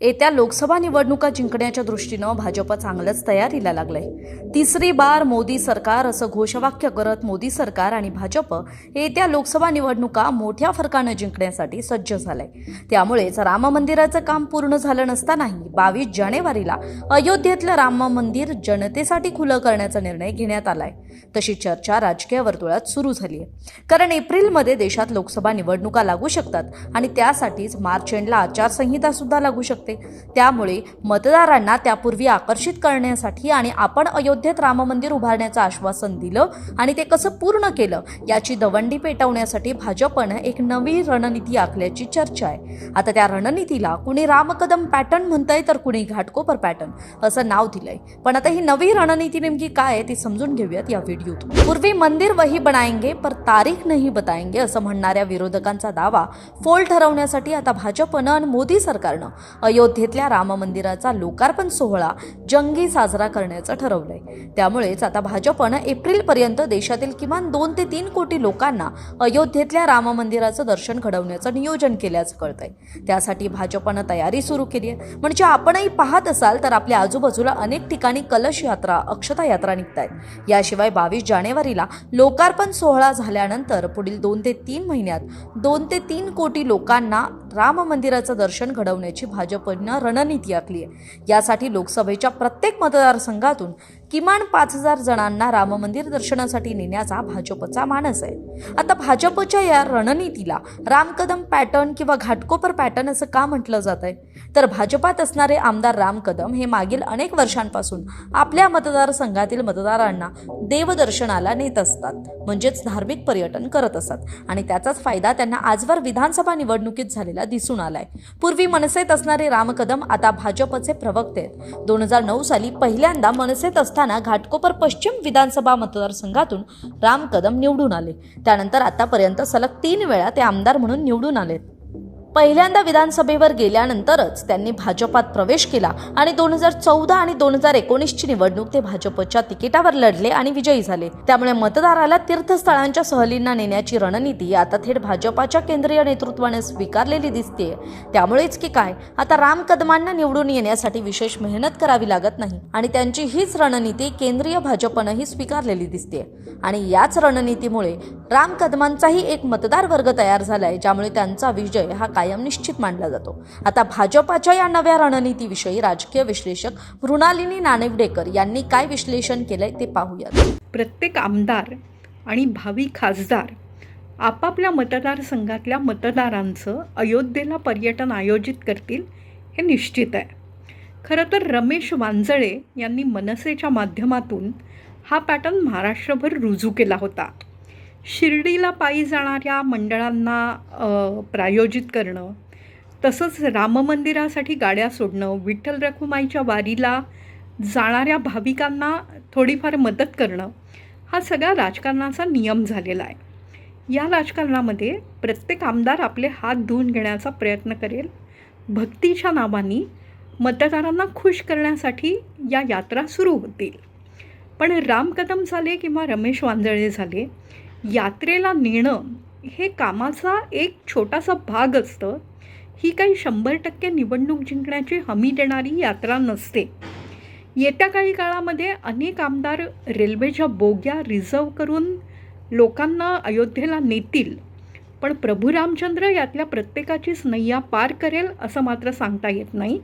येत्या लोकसभा निवडणुका जिंकण्याच्या दृष्टीनं भाजप चांगलंच तयारीला लागलंय. तिसरी बार मोदी सरकार असं घोषवाक्य करत मोदी सरकार आणि भाजप येत्या लोकसभा निवडणुका मोठ्या फरकानं जिंकण्यासाठी सज्ज झालंय. त्यामुळेच राम मंदिराचं काम पूर्ण झालं नसतानाही बावीस जानेवारीला अयोध्येतलं राम मंदिर जनतेसाठी खुलं करण्याचा निर्णय घेण्यात आलाय. तशी चर्चा राजकीय वर्तुळात सुरू झाली आहे कारण एप्रिलमध्ये देशात लोकसभा निवडणुका लागू शकतात आणि त्यासाठीच मार्च एंडला आचारसंहिता सुद्धा लागू शकते. त्यामुळे मतदारांना त्यापूर्वी आकर्षित करण्यासाठी आणि आपण अयोध्येत राम मंदिर उभारण्याचं आश्वासन दिलं आणि ते कसं पूर्ण केलं याची दवंडी पेटवण्यासाठी भाजपनं एक नवी रणनीती आखल्याची चर्चा आहे. आता त्या रणनीतीला कुणी रामकदम पॅटर्न म्हणतंय तर कुणी घाटकोपर पॅटर्न असं नाव दिलंय. पण आता ही नवी रणनीती नेमकी काय आहे ती समजून घेऊयात या व्हिडिओत पूर्वी मंदिर वही बनाएंगे पर तारीख नाही बताएंगे असं म्हणणाऱ्या विरोधकांचा दावा फोल ठरवण्यासाठी आता भाजपनं आणि मोदी सरकारनं अयोध्येतल्या राम मंदिराचा लोकार्पण सोहळा जंगी साजरा करण्याचं ठरवलंय. त्यामुळेच आता भाजपनं एप्रिलपर्यंत देशातील किमान दोन ते तीन कोटी लोकांना अयोध्येतल्या राम मंदिराचं दर्शन घडवण्याचं नियोजन केल्याचं कळतंय. त्यासाठी भाजपनं तयारी सुरू केली आहे म्हणजे आपणही पाहत असाल तर आपल्या आजूबाजूला अनेक ठिकाणी कलश यात्रा अक्षता यात्रा निघत आहेत याशिवाय बावीस जानेवारीला लोकार्पण सोहळा झाल्यानंतर पुढील दोन ते तीन महिन्यात दोन ते तीन कोटी लोकांना राम मंदिराचं दर्शन घडवण्याची भाजपनं रणनीती आखली आहे. यासाठी लोकसभेच्या प्रत्येक मतदारसंघातून किमान पाच हजार जणांना राम मंदिर दर्शनासाठी नेण्याचा भाजपचा मानस आहे. आता भाजपच्या या रणनीतीला रामकदम पॅटर्न किंवा घाटकोपर पॅटर्न असं का म्हटलं जात आहे? तर भाजपात असणारे आमदार राम कदम हे मागील अनेक वर्षांपासून आपल्या मतदारसंघातील मतदारांना देवदर्शनाला नेत असतात. म्हणजेच धार्मिक पर्यटन करत असतात. आणि त्याचाच फायदा त्यांना आजवर विधानसभा निवडणुकीत झालेला दिसून आलाय. पूर्वी मनसेत असणारे राम कदम आता भाजपचे प्रवक्ते आहेत. दोन हजार नऊ साली पहिल्यांदा मनसेत असताना घाटकोपर पश्चिम विधानसभा मतदारसंघातून राम कदम निवडून आले. त्यानंतर आतापर्यंत सलग तीन वेळा ते आमदार म्हणून निवडून आलेत. पहिल्यांदा विधानसभेवर गेल्यानंतरच त्यांनी भाजपात प्रवेश केला आणि दोन हजार चौदा आणि दोन हजार एकोणीसची निवडणूक ते भाजपच्या तिकिटावर लढले आणि विजयी झाले. त्यामुळे मतदाराला तीर्थस्थळांच्या सहलींना नेण्याची रणनीती आता थेट भाजपाच्या केंद्रीय नेतृत्वाने स्वीकारलेली दिसते त्यामुळेच की काय? आता राम कदमांना निवडून येण्यासाठी विशेष मेहनत करावी लागत नाही आणि त्यांची हीच रणनीती केंद्रीय भाजपनंही स्वीकारलेली दिसते आणि याच रणनीतीमुळे राम कदमांचाही एक मतदार वर्ग तयार झालाय ज्यामुळे त्यांचा विजय हा कायम निश्चित मानला जातो. आता भाजपाच्या या नव्या रणनीतीविषयी राजकीय विश्लेषक मृणालिनी नानिवडेकर यांनी काय विश्लेषण केलंय ते पाहूयात. प्रत्येक आमदार आणि भावी खासदार आपापल्या मतदारसंघातल्या मतदारांचं अयोध्येला पर्यटन आयोजित करतील हे निश्चित आहे. खरं तर रमेश वांजळे यांनी मनसेच्या माध्यमातून हा पॅटर्न महाराष्ट्रभर रुजू केला होता. शिर्डीला पायी जाणाऱ्या मंडळांना प्रायोजित करणं तसंच राममंदिरासाठी गाड्या सोडणं विठ्ठल रखुमाईच्या वारीला जाणाऱ्या भाविकांना थोडीफार मदत करणं हा सगळा राजकारणाचा नियम झालेला आहे. या राजकारणामध्ये प्रत्येक आमदार आपले हात धुवून घेण्याचा प्रयत्न करेल. भक्तीच्या नावाने मतदारांना खुश करण्यासाठी या यात्रा सुरू होतील. पण राम कदम झाले किंवा रमेश वांजळे झाले यात्रेला नेणं हे कामाचा एक छोटासा भाग असतं. ही काही शंभर टक्के निवडणूक जिंकण्याची हमी देणारी यात्रा नसते. येत्या काही काळामध्ये अनेक आमदार रेल्वेच्या बोग्या रिझर्व करून लोकांना अयोध्येला नेतील. पण प्रभू रामचंद्र यातल्या प्रत्येकाचीच नैया पार करेल असं मात्र सांगता येत नाही.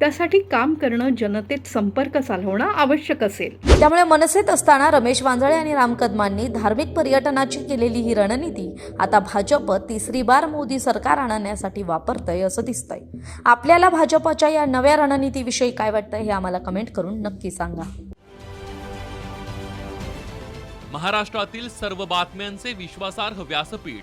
त्यासाठी काम करणं जनतेत संपर्क चालवणं आवश्यक असेल. त्यामुळे मनसेत असताना रमेश वांजळे आणि राम कदमांनी धार्मिक पर्यटनाची केलेली ही रणनीती आता भाजप तिसरी बार मोदी सरकार आणण्यासाठी वापरतंय असं दिसतंय. आपल्याला भाजपच्या या नव्या रणनीतीविषयी काय वाटतंय हे आम्हाला कमेंट करून नक्की सांगा. महाराष्ट्रातील सर्व बातम्यांचे विश्वासार्ह व्यासपीठ.